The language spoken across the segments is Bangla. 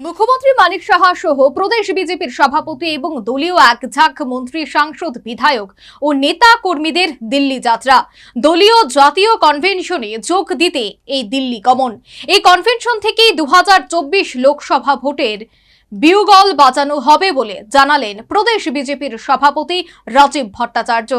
মুখ্যমন্ত্রী মানিক সাহা সহ প্রদেশ বিজেপির সভাপতি এবং দলীয় এক ঝাঁক মন্ত্রী সাংসদ বিধায়ক ও নেতা কর্মীদের দিল্লি যাত্রা। দলীয় জাতীয় কনভেনশনে যোগ দিতে এই দিল্লি গমন। এই কনভেনশন থেকেই দু হাজার চব্বিশ লোকসভা ভোটের বিউগল বাজানো হবে বলে জানালেন প্রদেশ বিজেপির সভাপতি রাজীব ভট্টাচার্য।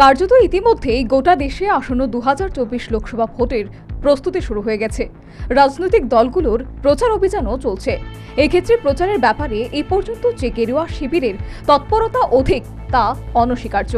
কার্যত ইতিমধ্যেই গোটা দেশে আসন্ন দু হাজার চব্বিশ লোকসভা ভোটের প্রস্তুতি শুরু হয়ে গেছে। রাজনৈতিক দলগুলোর প্রচার অভিযানও চলছে। এক্ষেত্রে প্রচারের ব্যাপারে এ পর্যন্ত যে গেরুয়া শিবিরের তৎপরতা অধিক, তা অনস্বীকার্য।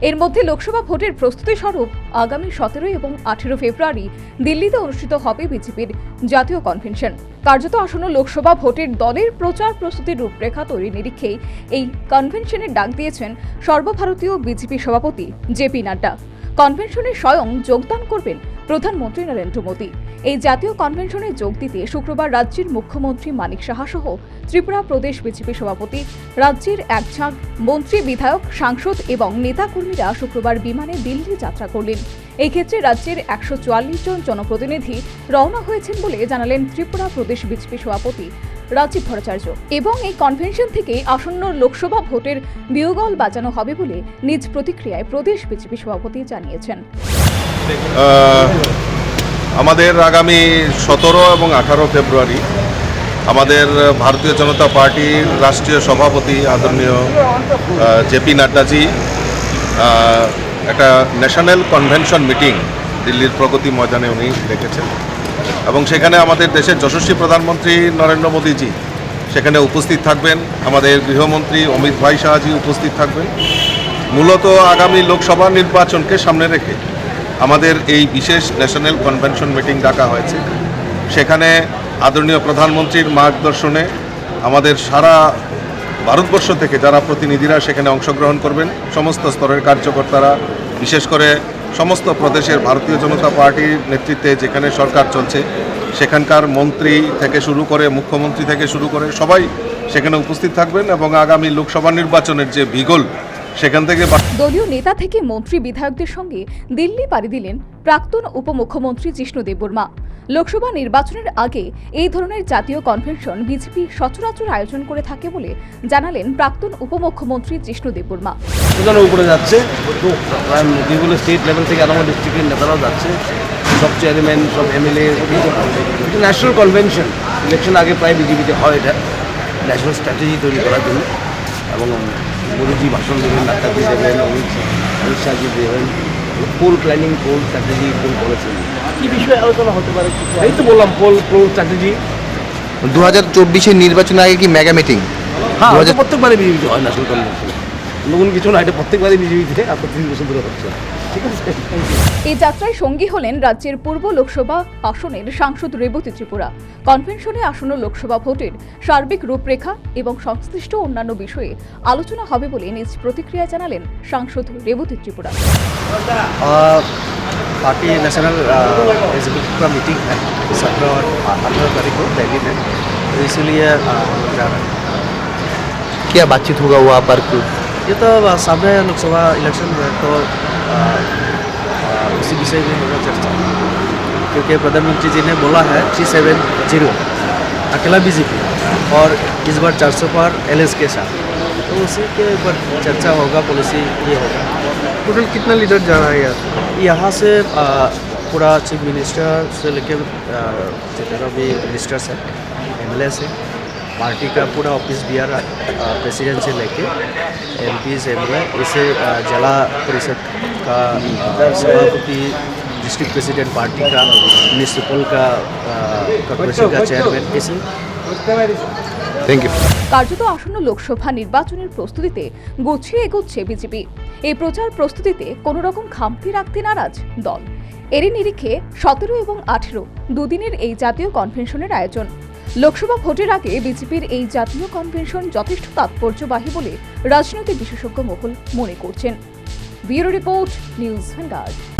এর মধ্যে লোকসভা ভোটের প্রস্তুতি স্বরূপ আগামী সতেরো এবং আঠেরো ফেব্রুয়ারি দিল্লিতে অনুষ্ঠিত হবে বিজেপির জাতীয় কনভেনশন কার্যত আসন্ন লোকসভা ভোটের দলের প্রচার প্রস্তুতির রূপরেখা তৈরি নিরীক্ষেই এই কনভেনশনের ডাক দিয়েছেন সর্বভারতীয় বিজেপি সভাপতি জেপি নাড্ডা। কনভেনশনে স্বয়ং যোগদান করবেন প্রধানমন্ত্রী নরেন্দ্র মোদী। এই জাতীয় কনভেনশনে যোগ দিতে শুক্রবার রাজ্যের মুখ্যমন্ত্রী মানিক সাহা সহ ত্রিপুরা প্রদেশ বিজেপি সভাপতি, রাজ্যের একঝাঁক মন্ত্রী বিধায়ক, সাংসদ এবং নেতাকর্মীরা শুক্রবার বিমানে দিল্লি যাত্রা করলেন। এই ক্ষেত্রে রাজ্যের একশো চুয়াল্লিশ জন জনপ্রতিনিধি রওনা হয়েছেন বলে জানালেন ত্রিপুরা প্রদেশ বিজেপি সভাপতি রাজীব ভট্টাচার্য। এবং এই কনভেনশন থেকে আসন্ন লোকসভা ভোটের বিয়োগল বাজানো হবে বলে নিজ প্রতিক্রিয়ায় প্রদেশ বিজেপি সভাপতি জানিয়েছেন। আমাদের আগামী সতেরো এবং আঠারো ফেব্রুয়ারি আমাদের ভারতীয় জনতা পার্টির রাষ্ট্রীয় সভাপতি আদরণীয় জেপি নাড্ডাজি একটা ন্যাশনাল কনভেনশন মিটিং দিল্লির প্রগতি ময়দানে উনি ডেকেছেন। এবং সেখানে আমাদের দেশের যশস্বী প্রধানমন্ত্রী নরেন্দ্র মোদীজি সেখানে উপস্থিত থাকবেন। আমাদের গৃহমন্ত্রী অমিত ভাই শাহজি উপস্থিত থাকবেন। মূলত আগামী লোকসভা নির্বাচনকে সামনে রেখে আমাদের এই বিশেষ ন্যাশনাল কনভেনশন মিটিং ডাকা হয়েছে। সেখানে আদরণীয় প্রধানমন্ত্রীর মার্গদর্শনে আমাদের সারা ভারতবর্ষ থেকে যারা প্রতিনিধিরা সেখানে অংশগ্রহণ করবেন, সমস্ত স্তরের কার্যকর্তারা, বিশেষ করে সমস্ত প্রদেশের ভারতীয় জনতা পার্টির নেতৃত্বে যেখানে সরকার চলছে, সেখানকার মন্ত্রী থেকে শুরু করে, মুখ্যমন্ত্রী থেকে শুরু করে সবাই সেখানে উপস্থিত থাকবেন এবং আগামী লোকসভা নির্বাচনের যে বিগল সেখান থেকে দলীয় নেতা থেকে মন্ত্রী বিধায়কদের সঙ্গে দিল্লি পাড়ি দিলেন প্রাক্তন উপমুখ্যমন্ত্রী জিষ্ণু দেববর্মা। লোকসভা নির্বাচনের আগে এই ধরনের জাতীয় কনভেনশন বিজেপি সচরাচর আয়োজন করে থাকে বলে জানালেন প্রাক্তন উপমুখ্যমন্ত্রী জিষ্ণু দেববর্মা। উপরে যাচ্ছে? বিভিন্ন স্টেট লেভেল থেকে আলাদা ডিস্ট্রিক্টের নেতারাও যাচ্ছে। সব চেয়ারম্যান সব এমএলএ ন্যাশনাল কনভেনশন ইলেকশন আগে প্রায় বিজেপিতে হয় এটা। ন্যাশনাল স্ট্র্যাটেজি তৈরি করার জন্য। এবং মোদীজি ভাষণ দেবেন ডাক্তারজি দেবেন অমিত অমিত শাহজি দেবেন poll planning poll strategy poll করেছেন। কি বিষয়ে আলোচনা হতে পারে এই তো বললাম পোল পোল স্ট্র্যাটেজি দু হাজার চব্বিশের নির্বাচনের আগে কি মেগা মিটিং হ্যাঁ প্রত্যেকবারে বিজেপি হয় না কনভেনশন নতুন কিছু না এটা প্রত্যেকবারই বিজেপিতে আর প্রতিদিন বছর ধরে হচ্ছে ঠিক আছে এই যাত্রায় সঙ্গী হলেন রাজ্যের পূর্ব লোকসভা আসনের সাংসদ রেবতী ত্রিপুরা কনভেনশনে আসন্ন লোকসভা ভোটের সার্বিক রূপরেখা এবং সংশ্লিষ্ট অন্যান্য বিষয়ে আলোচনা হবে বলে নিজ প্রতিক্রিয়া জানালেন সাংসদ Rebati Tripura party national executive का मीटिंग है सत्रह और अठारह तारीख को दिल्ली में तो इसीलिए अ, हम लोग जा रहे हैं क्या बातचीत होगा वहाँ पर कुछ ये तो सामने लोकसभा इलेक्शन में तो उसी विषय में होगा चर्चा क्योंकि प्रधानमंत्री जी ने बोला है थ्री सेवन ज़ीरो अकेला बीजेपी और इस बार चार सौ पर एल के साथ तो उसी के ऊपर चर्चा होगा पॉलिसी ये होगा टोटल कितना लीडर जा रहा है यार यहाँ से पूरा चीफ मिनिस्टर से लेकर जितना भी मिनिस्टर्स हैं एम एल ए से पार्टी का पूरा ऑफिस बी आर प्रेसिडेंट से लेके एम पी एम इसे अ, जिला परिषद का अ, सभापति डिस्ट्रिक्ट प्रेसिडेंट पार्टी का म्यूनिसिपल का कॉरपोरेशन का चेयरमैन ऐसे থ্যাংক ইউ কার্যত আসন্ন লোকসভা নির্বাচনের প্রস্তুতিতে গুছিয়ে এগোচ্ছে বিজেপি এই প্রচার প্রস্তুতিতে কোনো রকম খামতি রাখতে নারাজ দল এরই নিরিখে সতেরো এবং আঠেরো দুদিনের এই জাতীয় কনভেনশনের আয়োজন লোকসভা ভোটের আগে বিজেপির এই জাতীয় কনভেনশন যথেষ্ট তাৎপর্যবাহী বলে রাজনৈতিক বিশেষজ্ঞ মহল মনে করছেন। Bureau report, news vanguard